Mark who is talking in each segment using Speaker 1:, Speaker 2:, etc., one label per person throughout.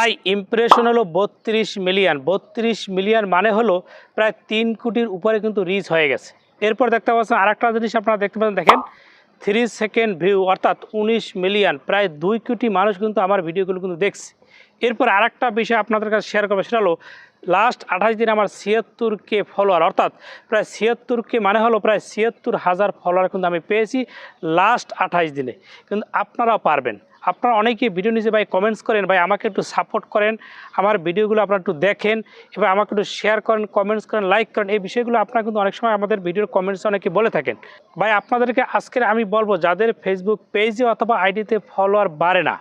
Speaker 1: ভাই ইমপ্রেশন হলো বত্রিশ মিলিয়ন বত্রিশ মিলিয়ন মানে হলো প্রায় তিন কোটির উপরে কিন্তু রিচ হয়ে গেছে। এরপর দেখতে পাচ্ছেন আরেকটা জিনিস আপনারা দেখতে পাচ্ছেন, দেখেন থ্রি সেকেন্ড ভিউ অর্থাৎ উনিশ মিলিয়ন প্রায় দুই কোটি মানুষ কিন্তু আমার ভিডিওগুলো কিন্তু দেখছে। এরপর আরেকটা বিষয় আপনাদের কাছে শেয়ার করবে, সেটা হলো লাস্ট আঠাশ দিন আমার ছিয়াত্তর কে ফলোয়ার অর্থাৎ প্রায় ছিয়াত্তর কে মানে হলো প্রায় ছিয়াত্তর হাজার ফলোয়ার কিন্তু আমি পেয়েছি লাস্ট আঠাশ দিনে। কিন্তু আপনারাও পারবেন। আপনারা অনেকে ভিডিও নিচে ভাই কমেন্টস করেন, ভাই আমাকে একটু সাপোর্ট করেন, আমার ভিডিওগুলো আপনারা একটু দেখেন, এবার আমাকে একটু শেয়ার করেন কমেন্টস করেন লাইক করেন, এই বিষয়গুলো আপনারা কিন্তু অনেক সময় আমাদের ভিডিওর কমেন্টসে অনেকে বলে থাকেন। ভাই আপনাদেরকে আজকের আমি বলব, যাদের ফেসবুক পেজে অথবা আইডিতে ফলোয়ার বাড়ে না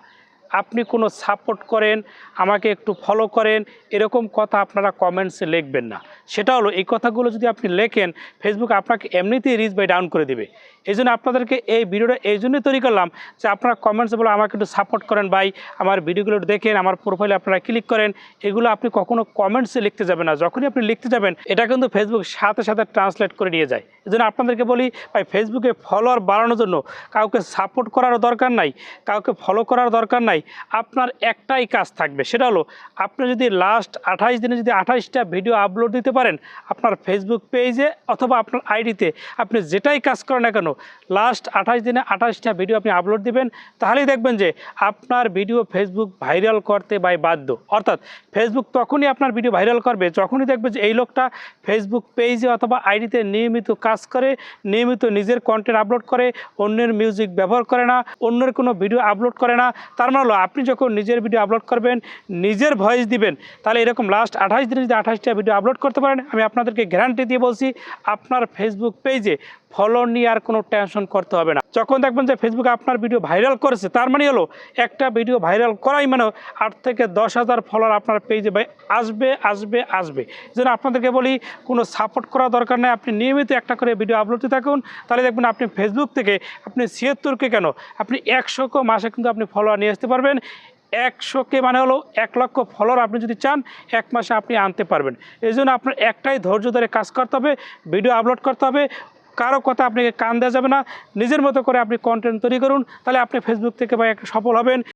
Speaker 1: আপনি কোনো সাপোর্ট করেন, আমাকে একটু ফলো করেন, এরকম কথা আপনারা কমেন্টসে লিখবেন না। সেটা হলো, এই কথাগুলো যদি আপনি লেখেন ফেসবুক আপনাকে এমনিতেই রিচ বাই ডাউন করে দেবে। এই জন্য আপনাদেরকে এই ভিডিওটা এই জন্যই তৈরি করলাম যে আপনারা কমেন্টসে বলে আমাকে একটু সাপোর্ট করেন ভাই, আমার ভিডিওগুলো দেখেন, আমার প্রোফাইলে আপনারা ক্লিক করেন, এগুলো আপনি কখনো কমেন্টসে লিখতে যাবেন না। যখনই আপনি লিখতে যাবেন, এটা কিন্তু ফেসবুক সাথে সাথে ট্রান্সলেট করে নিয়ে যায়। এই জন্য আপনাদেরকে বলি, ভাই ফেসবুকে ফলোয়ার বাড়ানোর জন্য কাউকে সাপোর্ট করারও দরকার নাই, কাউকে ফলো করার দরকার নাই আপনার একটাই কাজ থাকবে, সেটা হলো আপনি যদি লাস্ট আঠাইশ দিনে যদি আঠাইশটা ভিডিও আপলোড দিতে পারেন, আপনার ফেসবুক পেজে অথবা আপনার আইডিতে আপনি যেটাই কাজ করেন না কেন লাস্ট আঠাশ দিনে আঠাশটা ভিডিও আপনি আপলোড দিবেন, তাহলেই দেখবেন যে আপনার ভিডিও ফেসবুক ভাইরাল করতে বাই বাধ্য। অর্থাৎ ফেসবুক তখনই আপনার ভিডিও ভাইরাল করবে, যখনই দেখবে যে এই লোকটা ফেসবুক পেজে অথবা আইডিতে নিয়মিত কাজ করে, নিয়মিত নিজের কন্টেন্ট আপলোড করে, অন্যের মিউজিক ব্যবহার করে না, অন্যের কোনো ভিডিও আপলোড করে না, তার মানে হলো, আপনি যখন নিজের ভিডিও আপলোড করবেন, নিজের ভয়েস দিবেন, তাহলে এরকম লাস্ট আঠাশ দিনে যদি আঠাশটা ভিডিও আপলোড করতে পারেন, আমি আপনাদেরকে গ্যারান্টি দিয়ে বলছি, আপনার ফেসবুক পেজে ফলো নিয়ে আর কোনো টেনশন করতে হবে না। যখন দেখবেন যে ফেসবুকে আপনার ভিডিও ভাইরাল করেছে, তার মানে হলো একটা ভিডিও ভাইরাল করাই মানে আট থেকে দশ হাজার ফলোয়ার আপনার পেজে আসবে আসবে আসবে। যেন আপনাদেরকে বলি, কোনো সাপোর্ট করা দরকার নেই। আপনি নিয়মিত একটা করে ভিডিও আপলোড থাকুন। তাহলে দেখবেন আপনি ফেসবুক থেকে আপনি ছিয়াত্তরকে কেন? আপনি একশোকে মাসে কিন্তু আপনি ফলোয়ার নিয়ে আসতে পারবেন। একশোকে মানে হলো এক লক্ষ ফলোয়ার আপনি যদি চান, এক মাসে আপনি আনতে পারবেন। এই জন্য আপনার একটাই ধৈর্য ধরে কাজ করতে হবে ভিডিও আপলোড করতে হবে। কারও কথা আপনাকে কান দেওয়া যাবে না। নিজের মতো করে আপনি কন্টেন্ট তৈরি করুন। তাহলে আপনি ফেসবুক থেকে বা একটা সফল হবেন।